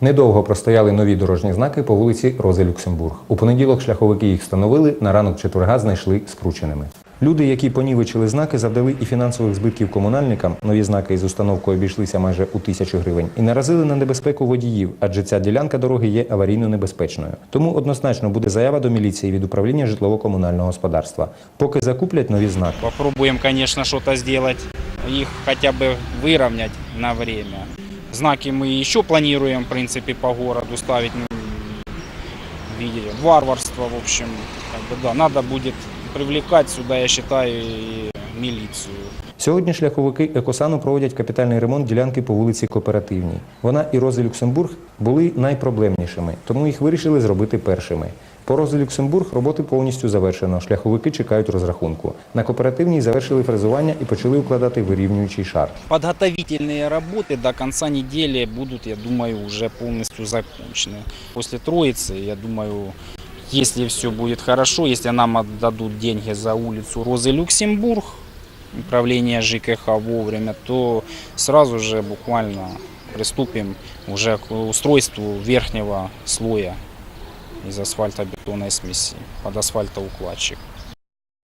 Недовго простояли нові дорожні знаки по вулиці Рози Люксембург. У понеділок шляховики їх встановили, на ранок четверга знайшли скрученими. Люди, які понівечили знаки, завдали і фінансових збитків комунальникам. Нові знаки із установкою обійшлися майже у тисячу гривень і наразили на небезпеку водіїв, адже ця ділянка дороги є аварійно небезпечною. Тому однозначно буде заява до міліції від управління житлово-комунального господарства. Поки закуплять нові знаки. Попробуем, конечно, что-то сделать, их хотя бы выровнять на время. Знаки мы еще планируем, в принципе, по городу ставить. ну, Видели, варварство, в общем, как бы, да, надо будет привлекать сюда, я считаю, и милицию. Сьогодні шляховики Екосану проводять капітальний ремонт ділянки по вулиці Кооперативній. Вона і Рози Люксембург були найпроблемнішими, тому їх вирішили зробити першими. По Рози Люксембург роботи повністю завершено. Шляховики чекають розрахунку. На кооперативній завершили фрезування і почали укладати вирівнюючий шар. Подготовительные работы до конца недели будут, я думаю, уже полностью закончены. После Троицы, я думаю, если все будет хорошо, если нам отдадут деньги за улицу Розы Люксембург, управление ЖКХ вовремя, то сразу же буквально приступим уже к устройству верхнего слоя из асфальтобетонной смеси под асфальтоукладчик.